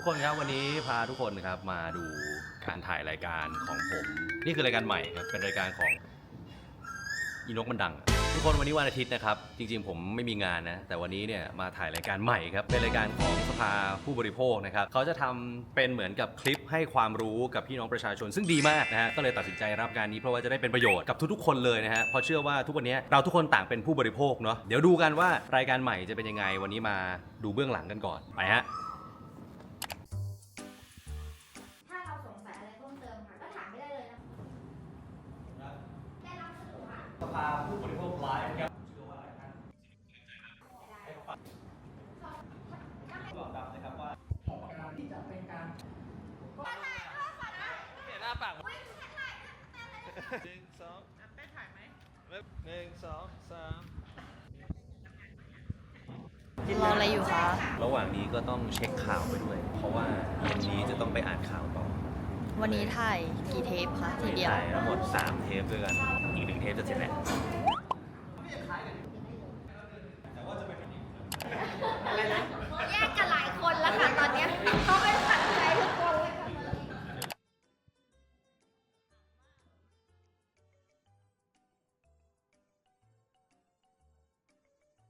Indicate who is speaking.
Speaker 1: ทุกคนครับวันนี้พาทุกคนครับมาดูการถ่ายรายการของผม นี่คือรายการใหม่ครับเป็นรายการของอีนกมันดัง ทุกคนวันนี้วันอาทิตย์นะครับ จริงๆ ผมไม่มีงานนะ แต่วันนี้เนี่ยมาถ่ายรายการใหม่ครับ เป็นรายการของสภาผู้บริโภคนะครับ เขาจะทำเป็นเหมือนกับคลิปให้ความรู้กับพี่น้องประชาชน ซึ่งดีมากนะฮะ ก็เลยตัดสินใจรับงานนี้เพราะว่าจะได้เป็นประโยชน์กับทุกๆ คนเลยนะฮะ เพราะเชื่อว่าทุกวันนี้เราทุกคนต่างเป็นผู้บริโภคเนาะ เดี๋ยวดูกันว่ารายการใหม่จะเป็นยังไง วันนี้มาดูเบื้องหลังกันก่อน ไปฮะาผู้บริโภคไลฟ์ครับเชื่อว่าหลายท่านให้เขาฟังตอบรับนะครับว่าที่จะเป็นการหน้าปาก
Speaker 2: หนึ่งสองได้ถ่ายไหมหนึ่งสองสาม
Speaker 3: รออะไรอยู่คะ
Speaker 1: ระหว่างนี้ก็ต้องเช็คข่าวไปด้วย เพราะว่าเย็นนี้จะต้องไปอ่านข่าวต่อ
Speaker 3: วันนี้ถ่ายกี่เทปคะทีเดียว
Speaker 1: ถ่ายทั้งหมด 3 เทปด้วยกันอีกหนึ่ง เทปจะเสร็จแล้ว